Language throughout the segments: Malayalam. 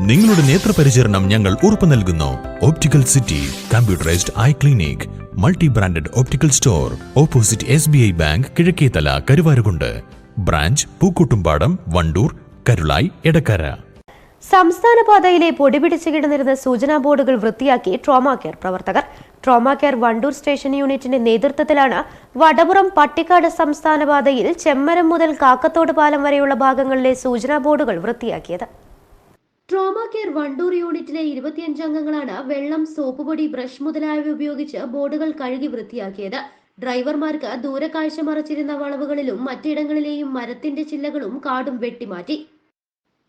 നിങ്ങളുടെ നേത്രപരിചരണം ഞങ്ങൾ ഉറപ്പു നൽകുന്നു. Optical city computerised eye clinic multi branded optical store opposite S B I bank Kizhakkethala Karuvarakundu branch Pookkottumpadam Wandoor Karulai Edakkara സംസ്ഥാന പാതയിലെ പൊടിപിടിച്ച് കിടന്നിരുന്ന സൂചനാ ബോർഡുകൾ വൃത്തിയാക്കി ട്രോമാ കെയർ പ്രവർത്തകർ. ട്രോമാ കെയർ വണ്ടൂർ സ്റ്റേഷൻ യൂണിറ്റിന്റെ നേതൃത്വത്തിലാണ് വടപുറം പട്ടിക്കാട് സംസ്ഥാന പാതയിൽ ചെമ്മരം മുതൽ കാക്കത്തോട് പാലം വരെയുള്ള ഭാഗങ്ങളിലെ സൂചനാ ബോർഡുകൾ വൃത്തിയാക്കിയത്. ട്രോമാ കെയർ വണ്ടൂർ യൂണിറ്റിലെ ഇരുപത്തിയഞ്ച് അംഗങ്ങളാണ് വെള്ളം സോപ്പ് പൊടി ബ്രഷ് മുതലായവ ഉപയോഗിച്ച് ബോർഡുകൾ കഴുകി വൃത്തിയാക്കിയത്. ഡ്രൈവർമാർക്ക് ദൂരക്കാഴ്ച മറച്ചിരുന്ന വളവുകളിലും മറ്റിടങ്ങളിലെയും മരത്തിന്റെ ചില്ലകളും കാടും വെട്ടിമാറ്റി.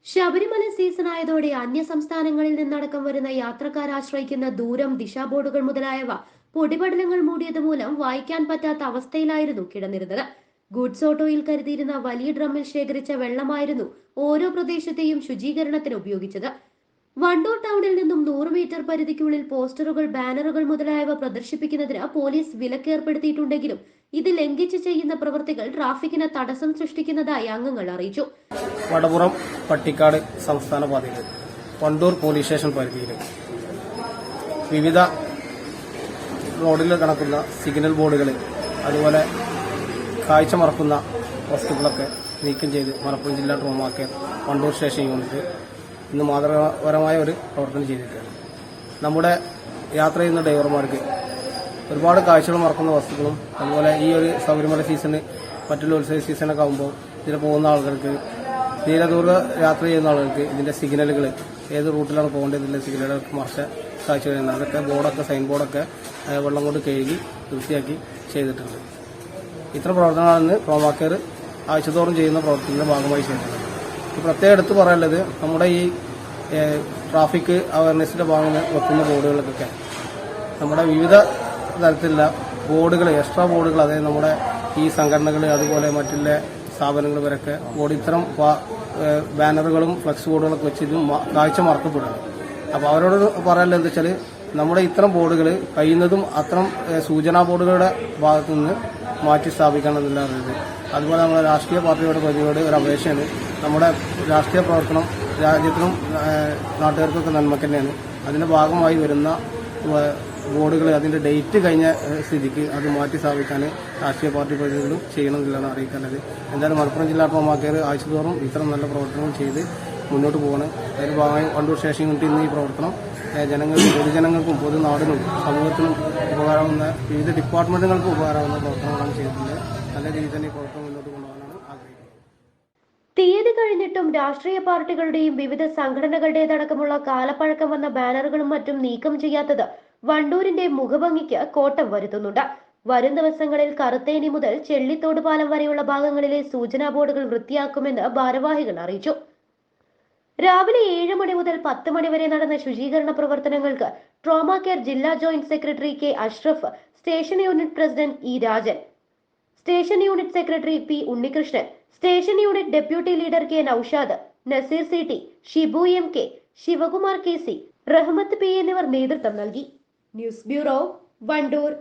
ശബരിമല സീസൺ ആയതോടെ അന്യ സംസ്ഥാനങ്ങളിൽ നിന്നടക്കം വരുന്ന യാത്രക്കാർ ആശ്രയിക്കുന്ന ദൂരം ദിശാ ബോർഡുകൾ മുതലായവ പൊടിപടലങ്ങൾ മൂടിയത് മൂലം വായിക്കാൻ പറ്റാത്ത അവസ്ഥയിലായിരുന്നു കിടന്നിരുന്നത്. ഗുഡ്സ് ഓട്ടോയിൽ കരുതിയിരുന്ന വലിയ ഡ്രമ്മിൽ ശേഖരിച്ച വെള്ളമായിരുന്നു ഓരോ പ്രദേശത്തെയും ശുചീകരണത്തിന് ഉപയോഗിച്ചത്. വണ്ടൂർ ടൗണിൽ നിന്നും നൂറ് മീറ്റർ പരിധിക്കുള്ളിൽ പോസ്റ്ററുകൾ ബാനറുകൾ മുതലായവ പ്രദർശിപ്പിക്കുന്നതിന് പോലീസ് വിലക്കേർപ്പെടുത്തിയിട്ടുണ്ടെങ്കിലും ഇത് ലംഘിച്ച് ചെയ്യുന്ന പ്രവർത്തികൾ ട്രാഫിക്കിന് തടസ്സം സൃഷ്ടിക്കുന്നതായി അംഗങ്ങൾ അറിയിച്ചു. വടപുറം പട്ടിക്കാട് സംസ്ഥാന പാതയിൽ വണ്ടൂർ പോലീസ് സ്റ്റേഷൻ പരിധിയിൽ വിവിധ റോഡിൽ കിടക്കുന്ന സിഗ്നൽ ബോർഡുകൾ അതുപോലെ കാഴ്ച മറക്കുന്ന വസ്തുക്കളൊക്കെ നീക്കം ചെയ്ത് മലപ്പുറം ജില്ലാ trauma care Wandoor station unit ഇന്ന് മാതൃകാപരമായ ഒരു പ്രവർത്തനം ചെയ്തിട്ടുണ്ട് നമ്മുടെ യാത്ര ചെയ്യുന്ന ഡ്രൈവർമാർക്ക് ഒരുപാട് കാഴ്ചകൾ മറക്കുന്ന വസ്തുക്കളും അതുപോലെ ഈ ഒരു ശബരിമല സീസണ് മറ്റുള്ള ഉത്സവ സീസണൊക്കെ ആകുമ്പോൾ ഇതിൽ പോകുന്ന ആളുകൾക്ക് ദീർഘദൂര യാത്ര ചെയ്യുന്ന ആളുകൾക്ക് ഇതിന്റെ സിഗ്നലുകൾ ഏത് റൂട്ടിലാണ് പോകേണ്ടത് ഇതിന്റെ സിഗ്നലുകൾക്ക് മറച്ച കാഴ്ച അതൊക്കെ ബോർഡൊക്കെ സൈൻ ബോർഡൊക്കെ വെള്ളം കൊണ്ട് കഴുകി വൃത്തിയാക്കി ചെയ്തിട്ടുണ്ട്. ഇത്തരം പ്രവർത്തനങ്ങളാണ് പ്രോവാക്കർ ആഴ്ചതോറും ചെയ്യുന്ന പ്രവർത്തനങ്ങളുടെ ഭാഗമായി ചെയ്യുന്നത് പ്രത്യേകം എടുത്തു പറയാനുള്ളത് നമ്മുടെ ഈ ട്രാഫിക് അവയർനെസിന്റെ ഭാഗം വെക്കുന്ന ബോർഡുകൾക്കൊക്കെ നമ്മുടെ വിവിധ തരത്തിലുള്ള ബോർഡുകൾ എക്സ്ട്രാ ബോർഡുകൾ അതായത് നമ്മുടെ ഈ സംഘടനകൾ അതുപോലെ മറ്റുള്ള സ്ഥാപനങ്ങൾ വരൊക്കെ ബോർഡ് ഇത്തരം ബാനറുകളും ഫ്ലക്സ് ബോർഡുകളൊക്കെ വെച്ച് ഇത് കാഴ്ച മറക്കപ്പെടുന്നു അപ്പോൾ അവരോട് പറയാനുള്ളത് എന്താ വെച്ചാൽ നമ്മുടെ ഇത്തരം ബോർഡുകൾ കഴിയുന്നതും അത്തരം സൂചനാ ബോർഡുകളുടെ ഭാഗത്തു നിന്ന് മാറ്റി സ്ഥാപിക്കണം എന്നുള്ള അതുപോലെ നമ്മുടെ രാഷ്ട്രീയ പാർട്ടിയുടെ പ്രതിയോട് ഒരു അപേക്ഷയാണ് നമ്മുടെ രാഷ്ട്രീയ പ്രവർത്തനം രാജ്യത്തിനും നാട്ടുകാർക്കൊക്കെ നന്മക്ക് തന്നെയാണ്. അതിന്റെ ഭാഗമായി വരുന്ന ബോർഡുകൾ അതിന്റെ ഡേറ്റ് കഴിഞ്ഞ സ്ഥിതിക്ക് അത് മാറ്റി സ്ഥാപിക്കാൻ രാഷ്ട്രീയ പാർട്ടി പ്രതിനിധികളും ചെയ്യണമെന്നില്ലാണ് അറിയിക്കാനുള്ളത് എന്തായാലും മലപ്പുറം ജില്ലാ ട്രോമാക്കർ ആഴ്ചതോറും ഇത്തരം നല്ല പ്രവർത്തനവും ചെയ്ത് മുന്നോട്ട് പോകണം അതിന്റെ ഭാഗമായി വണ്ടൂർ സ്റ്റേഷൻ യൂണിറ്റ് ഇന്ന് ഈ പ്രവർത്തനം ജനങ്ങൾക്കും ജനങ്ങൾക്ക് പൊതുജനങ്ങൾക്കും പൊതുനാടിനും സമൂഹത്തിനും ഉപകാരമാവുന്ന വിവിധ ഡിപ്പാർട്ട്മെന്റുകൾക്കും ഉപകാരമാവുന്ന പ്രവർത്തനങ്ങളാണ് ചെയ്തിട്ടുണ്ട് നല്ല രീതിയിൽ തന്നെ പ്രവർത്തനം മുന്നോട്ട് കൊണ്ടുപോകാനാണ് ആഗ്രഹിക്കുന്നത്. തീയതി കഴിഞ്ഞിട്ടും രാഷ്ട്രീയ പാർട്ടികളുടെയും വിവിധ സംഘടനകളുടേതടക്കമുള്ള കാലപ്പഴക്കം വന്ന ബാനറുകളും മറ്റും നീക്കം ചെയ്യാത്തത് വണ്ടൂരിന്റെ മുഖഭംഗിക്ക് കോട്ടം വരുത്തുന്നുണ്ട്. വരും ദിവസങ്ങളിൽ കറുത്തേനി മുതൽ ചെള്ളിത്തോട് പാലം വരെയുള്ള ഭാഗങ്ങളിലെ സൂചനാ ബോർഡുകൾ വൃത്തിയാക്കുമെന്ന് ഭാരവാഹികൾ അറിയിച്ചു. രാവിലെ ഏഴ് മണി മുതൽ പത്ത് മണി വരെ നടന്ന ശുചീകരണ പ്രവർത്തനങ്ങൾക്ക് ട്രോമ കെയർ ജില്ലാ joint secretary K Ashraf station unit president E Rajan station unit secretary P Unnikrishnan station unit deputy leader K Naushad Naseer C T Shibu M K Sivakumar K C Rahmath P എന്നിവർ നേതൃത്വം നൽകി. News bureau Wandoor.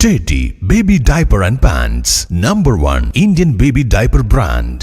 Teddy Baby Diaper and Pants Number 1 Indian Baby Diaper Brand.